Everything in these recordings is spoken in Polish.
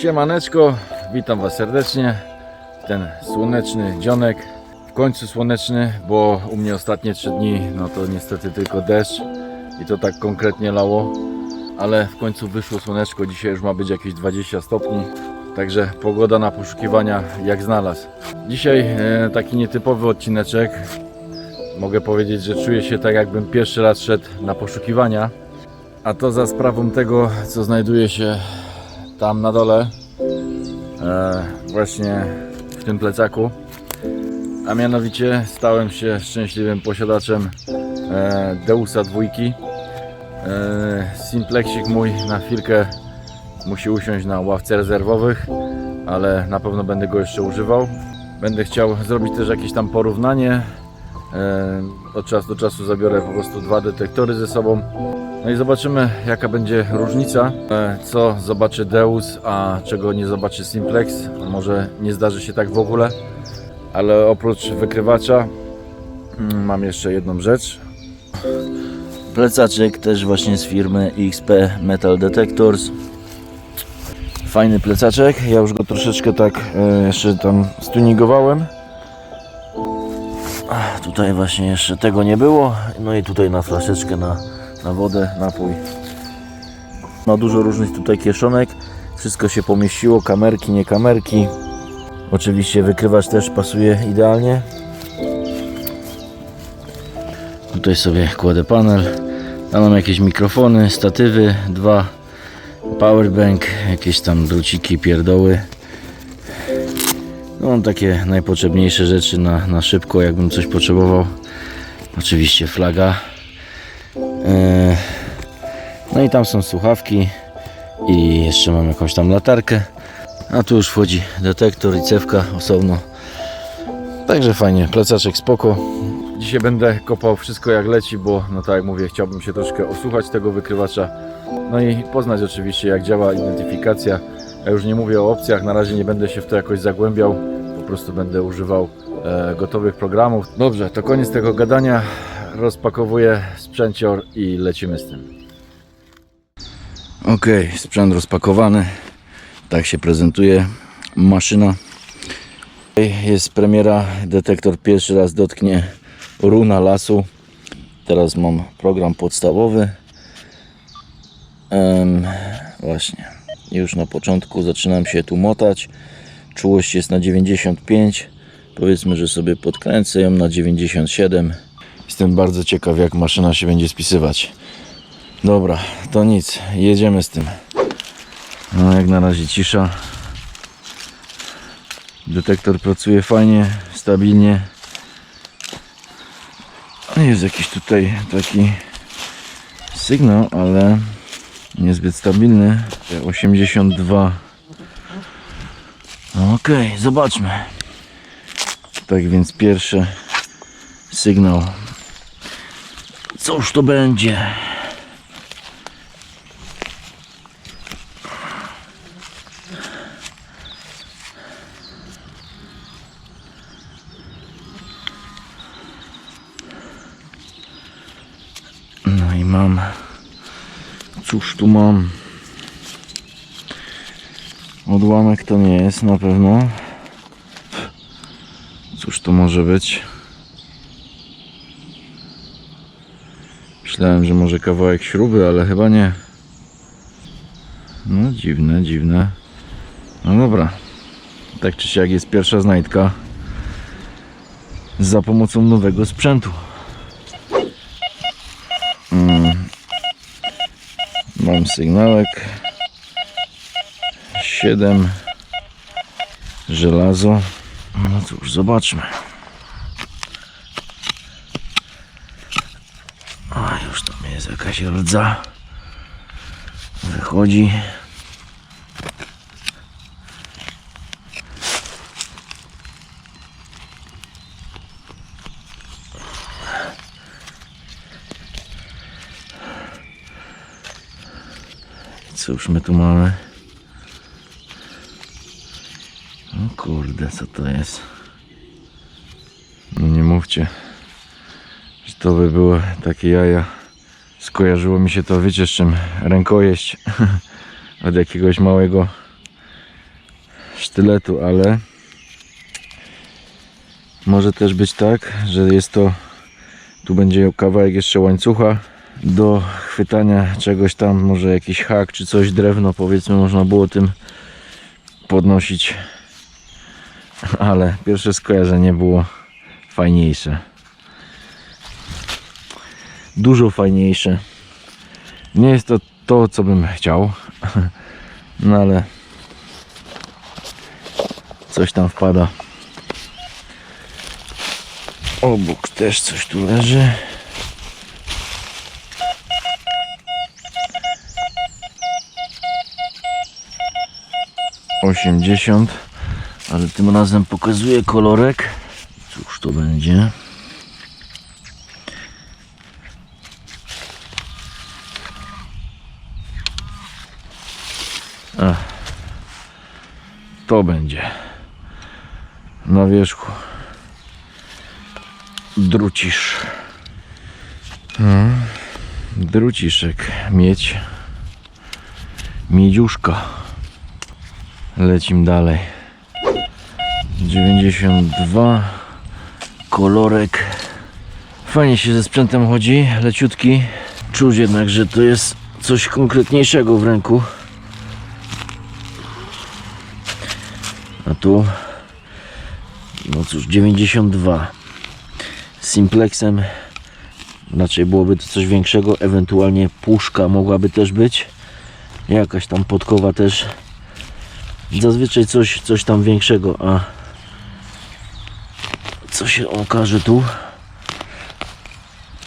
Siemaneczko, witam Was serdecznie. Ten słoneczny dzionek, w końcu słoneczny, bo u mnie ostatnie 3 dni, no to niestety tylko deszcz i to tak konkretnie lało, ale w końcu wyszło słoneczko, dzisiaj już ma być jakieś 20 stopni, także pogoda na poszukiwania jak znalazł. Dzisiaj e, taki nietypowy odcineczek, mogę powiedzieć, że czuję się tak jakbym pierwszy raz szedł na poszukiwania, a to za sprawą tego, co znajduje się tam na dole, e, właśnie w tym plecaku. A mianowicie stałem się szczęśliwym posiadaczem e, Deusa dwójki. E, Simplexik mój na chwilkę musi usiąść na ławce rezerwowych, ale na pewno będę go jeszcze używał. Będę chciał zrobić też jakieś tam porównanie. Od czasu do czasu zabiorę po prostu dwa detektory ze sobą. No i zobaczymy jaka będzie różnica, e, co zobaczy Deus, a czego nie zobaczy Simplex. Może nie zdarzy się tak w ogóle, ale oprócz wykrywacza mm, mam jeszcze jedną rzecz. Plecaczek też właśnie z firmy XP Metal Detectors. Fajny plecaczek, ja już go troszeczkę tak e, jeszcze tam stuningowałem. Ach, Tutaj właśnie jeszcze tego nie było. No i tutaj na flaszeczkę na, na wodę napój. Ma dużo różnych tutaj kieszonek. Wszystko się pomieściło, kamerki, nie kamerki. Oczywiście wykrywacz też pasuje idealnie. Tutaj sobie kładę panel. Tam mam jakieś mikrofony, statywy, dwa powerbank, jakieś tam druciki, pierdoły. No mam takie najpotrzebniejsze rzeczy na, na szybko, jakbym coś potrzebował. Oczywiście flaga. E, No i tam są słuchawki i jeszcze mam jakąś tam latarkę. A tu już wchodzi detektor i cewka osobno. Także fajnie, plecaczek spoko. Dzisiaj będę kopał wszystko jak leci, bo no tak jak mówię, chciałbym się troszkę osłuchać tego wykrywacza. No i poznać oczywiście jak działa identyfikacja. Ja już nie mówię o opcjach, na razie nie będę się w to jakoś zagłębiał. Po prostu będę używał e, gotowych programów. Dobrze, to koniec tego gadania. Rozpakowuję sprzęcior i lecimy z tym. Ok, sprzęt rozpakowany. Tak się prezentuje maszyna. Jest premiera, detektor pierwszy raz dotknie runa lasu. Teraz mam program podstawowy. Właśnie, już na początku zaczynam się tu motać. Czułość jest na 95. Powiedzmy, że sobie podkręcę ją na 97. Jestem bardzo ciekaw jak maszyna się będzie spisywać. Dobra, to nic, jedziemy z tym. No, jak na razie cisza. Detektor pracuje fajnie, stabilnie. Jest jakiś tutaj taki sygnał, ale niezbyt stabilny. 82. Ok, zobaczmy. Tak więc pierwszy sygnał. Cóż to będzie? No i mam. Cóż tu mam? Odłamek to nie jest na pewno. Cóż to może być? Myślałem, że może kawałek śruby, ale chyba nie. No dziwne, dziwne. No dobra. Tak czy siak jest pierwsza znajdka za pomocą nowego sprzętu. Mm. Mam sygnałek 7 żelazo. No cóż, zobaczmy. A już tam jest jakaś rdza. Wychodzi. Cóż my tu mamy? O kurde, co to jest? No nie mówcie, że to by było takie jaja. Skojarzyło mi się to, wiecie z czym? Rękojeść od jakiegoś małego sztyletu, ale może też być tak, że jest to tu będzie kawałek jeszcze łańcucha do chwytania czegoś tam, może jakiś hak czy coś, drewno powiedzmy, można było tym podnosić. Ale pierwsze skojarzenie było fajniejsze. Dużo fajniejsze. Nie jest to to, co bym chciał, no ale coś tam wpada. Obok też coś tu leży. Osiemdziesiąt, ale tym razem pokazuje kolorek. Cóż to będzie? To będzie na wierzchu drucisz. No, druciszek, miedź, miedziuszka. Lecim dalej. 92 kolorek. Fajnie się ze sprzętem chodzi, leciutki. Czuć jednak, że to jest coś konkretniejszego w ręku. Tu. No cóż, 92 simplexem raczej byłoby to coś większego ewentualnie puszka mogłaby też być. Jakaś tam podkowa też. Zazwyczaj coś, coś tam większego a co się okaże tu?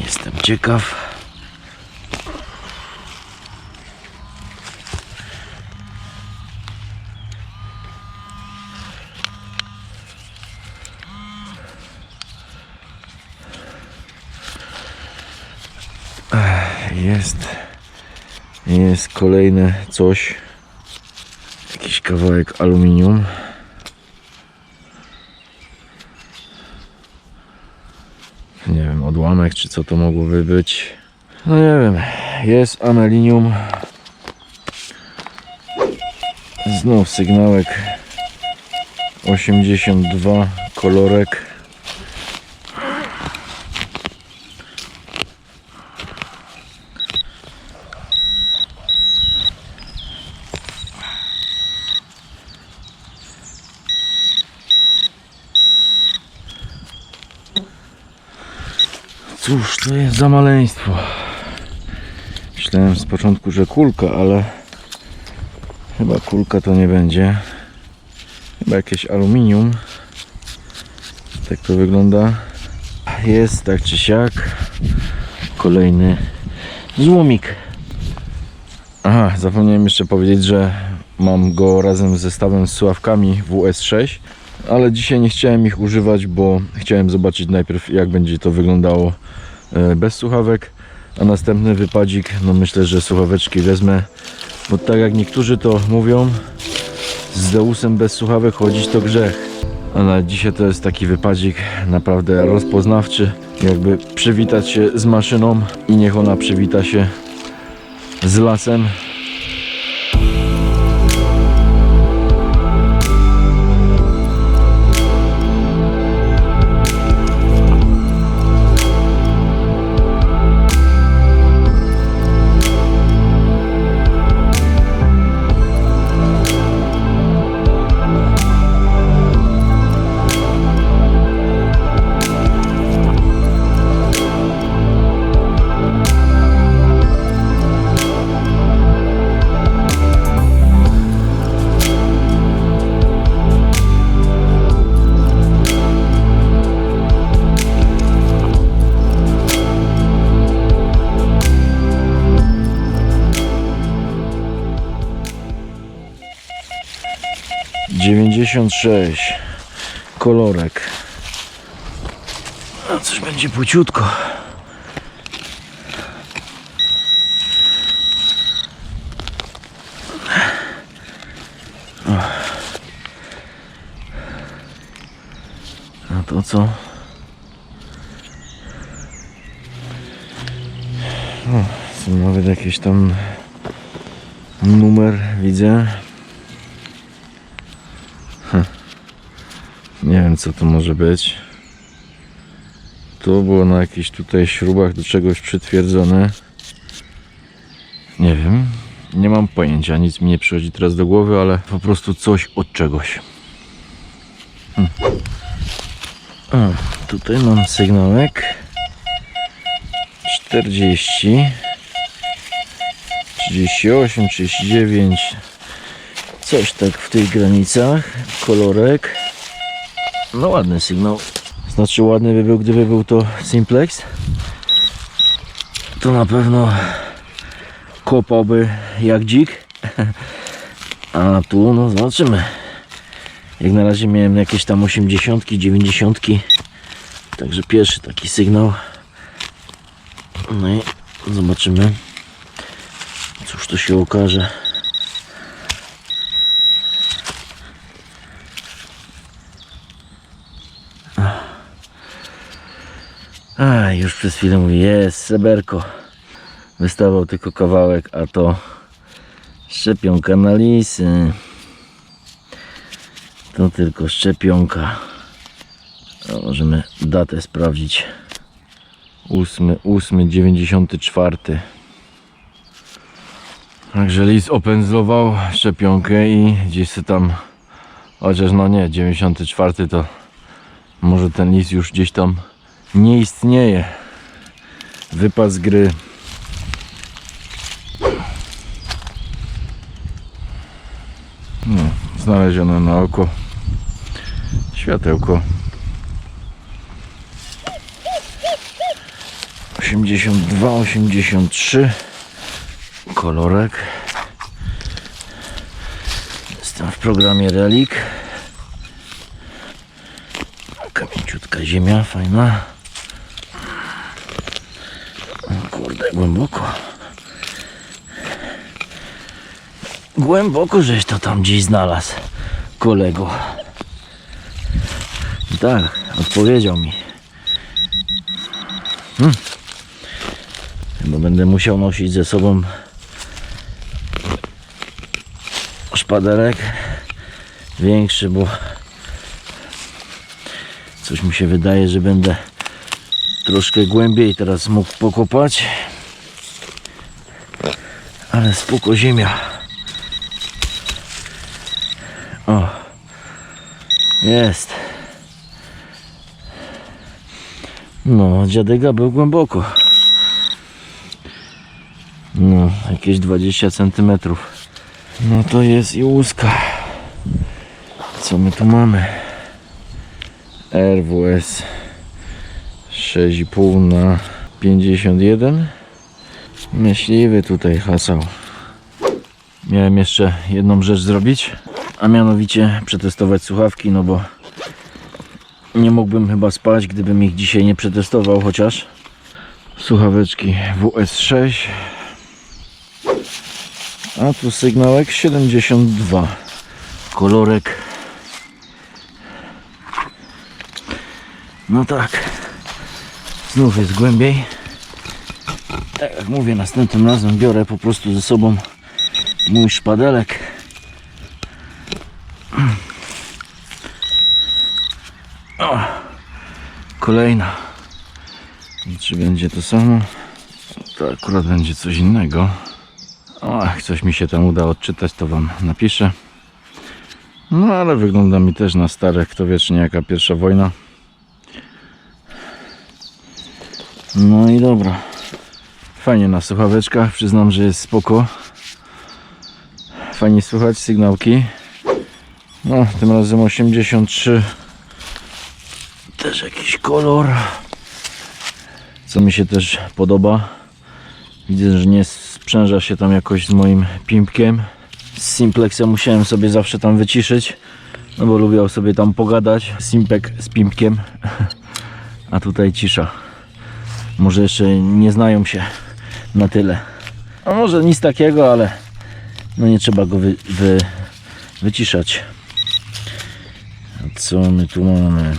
Jestem ciekaw jest jest kolejne coś. Jakiś kawałek aluminium. Nie wiem odłamek czy co to mogłoby być. No nie wiem. Jest amelinium znów sygnałek. 82 kolorek Cóż to jest za maleństwo? Myślałem z początku, że kulka, ale chyba kulka to nie będzie. Chyba jakieś aluminium. Tak to wygląda. Jest tak czy siak. Kolejny złomik. Aha, zapomniałem jeszcze powiedzieć, że mam go razem z zestawem z słuchawkami WS6 ale dzisiaj nie chciałem ich używać, bo chciałem zobaczyć najpierw jak będzie to wyglądało e, bez słuchawek, a następny wypadzik, no myślę, że słuchaweczki wezmę, bo tak jak niektórzy to mówią, z Zeusem bez słuchawek chodzić to grzech. Ale dzisiaj to jest taki wypadzik naprawdę rozpoznawczy, jakby przywitać się z maszyną i niech ona przywita się z lasem. Dziewięćdziesiąt sześć kolorek. A coś będzie płyciutko. O. A to co? O, są nawet jakieś tam numer widzę. Hm. Nie co to może być. To było na jakichś tutaj śrubach do czegoś przytwierdzone. Nie wiem. Nie mam pojęcia, nic mi nie przychodzi teraz do głowy, ale po prostu coś od czegoś. O, tutaj mam sygnałek 40 38, 39 coś tak w tych granicach kolorek no ładny sygnał znaczy ładny by był gdyby był to simplex to na pewno kopałby jak dzik a tu no zobaczymy jak na razie miałem jakieś tam 80, 90. Także pierwszy taki sygnał. No i zobaczymy. Cóż to się okaże. A, już przez chwilę mówi, jest seberko. Wystawał tylko kawałek, a to szczepionka na lisy. To tylko szczepionka. A możemy datę sprawdzić. 8, 8, 94. Także lis opędzlował szczepionkę i gdzieś se tam, chociaż no nie, 94 to może ten lis już gdzieś tam nie istnieje. Wypad z gry. No, znalezione na oko światełko. 82, 83 kolorek. Jestem w programie Relik. Kamieciutka ziemia, fajna. O Kurde, głęboko. Głęboko, żeś to tam gdzieś znalazł, kolego. Tak, odpowiedział mi. Bo będę musiał nosić ze sobą szpaderek większy, bo coś mi się wydaje, że będę troszkę głębiej teraz mógł pokopać. Ale spoko ziemia. O. Jest. No, dziadega był głęboko. No, jakieś 20 cm. No to jest i łuska. Co my tu mamy? RWS 6,5 na 51 Myśliwy tutaj hasał. Miałem jeszcze jedną rzecz zrobić A mianowicie przetestować słuchawki, no bo nie mógłbym chyba spać, gdybym ich dzisiaj nie przetestował chociaż. słuchaweczki WS6 a tu sygnałek 72 Kolorek. No tak. Znów jest głębiej. Tak jak mówię, następnym razem biorę po prostu ze sobą mój szpadelek. O, kolejna. czy będzie to samo to akurat będzie coś innego o, jak coś mi się tam uda odczytać to wam napiszę no ale wygląda mi też na stare kto wiecznie jaka pierwsza wojna No i dobra. Fajnie na słuchaweczkach, przyznam, że jest spoko. Fajnie słychać sygnałki. No, tym razem 83, Też jakiś kolor. co mi się też podoba. Widzę, że nie sprzęża się tam jakoś z moim pimpkiem. Z Simplexem musiałem sobie zawsze tam wyciszyć. No bo lubiał sobie tam pogadać. Simpek z pimpkiem. A tutaj cisza. Może jeszcze nie znają się na tyle. A może nic takiego, ale no nie trzeba go wy, wy, wyciszać. A co my tu mamy?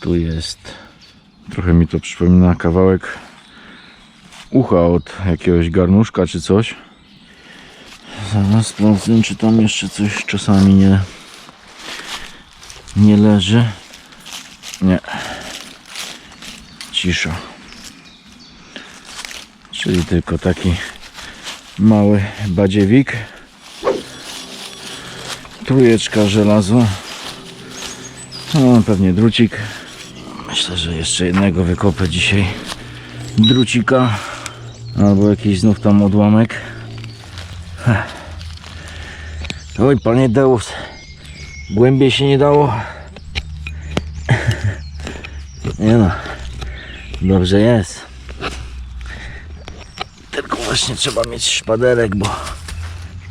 Tu jest Trochę mi to przypomina kawałek ucha od jakiegoś garnuszka czy coś. Zaraz sprawdzę, czy tam jeszcze coś czasami nie, nie leży. Nie. Cisza. Czyli tylko taki mały badziewik. Trójeczka żelazo. No, pewnie drucik. Myślę, że jeszcze jednego wykopę dzisiaj. Drucika. Albo jakiś znów tam odłamek. Oj, panie Deus. Głębiej się nie dało. Nie no. Dobrze jest. Tylko właśnie trzeba mieć szpaderek, bo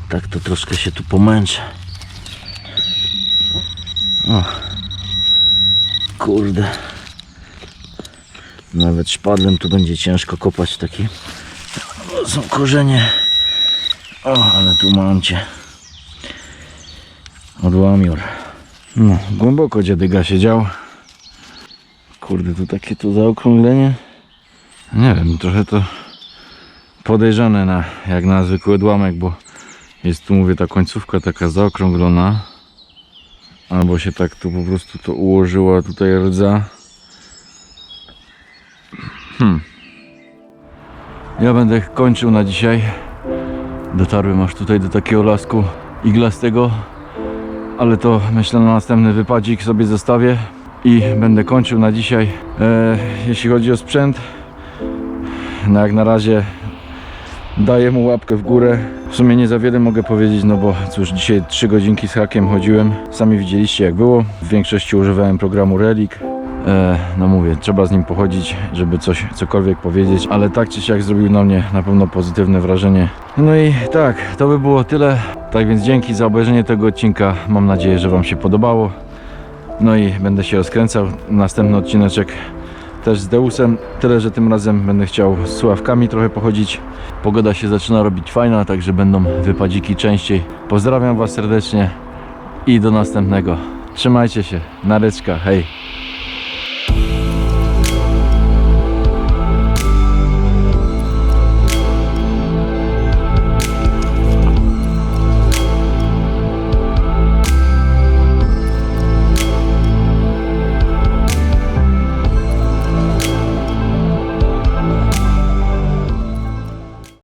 tak to troszkę się tu pomęczę. O. Kurde. Nawet szpadlem tu będzie ciężko kopać taki. Są korzenie. O, ale tu mam cię. Odłamior. No, głęboko dziadyga siedział. Kurde, tu takie to zaokrąglenie. Nie wiem, trochę to podejrzane na, jak na zwykły odłamek, bo jest tu, mówię, ta końcówka taka zaokrąglona. Albo się tak tu po prostu to ułożyła tutaj rdza. Hmm. Ja będę kończył na dzisiaj. Dotarłem aż tutaj do takiego lasku iglastego ale to myślę na następny wypadzik sobie zostawię i będę kończył na dzisiaj. E, jeśli chodzi o sprzęt, no jak na razie daję mu łapkę w górę. W sumie nie za wiele mogę powiedzieć, no bo cóż, dzisiaj 3 godzinki z hakiem chodziłem. Sami widzieliście jak było. W większości używałem programu Relic. E, no mówię, trzeba z nim pochodzić, żeby coś, cokolwiek powiedzieć, ale tak czy siak zrobił na mnie na pewno pozytywne wrażenie. No i tak, to by było tyle. Tak więc dzięki za obejrzenie tego odcinka. Mam nadzieję, że Wam się podobało. No i będę się rozkręcał. Następny odcineczek też z Deusem. Tyle, że tym razem będę chciał z słuchawkami trochę pochodzić. Pogoda się zaczyna robić fajna, także będą wypadziki częściej. Pozdrawiam Was serdecznie i do następnego. Trzymajcie się. Nareczka. Hej.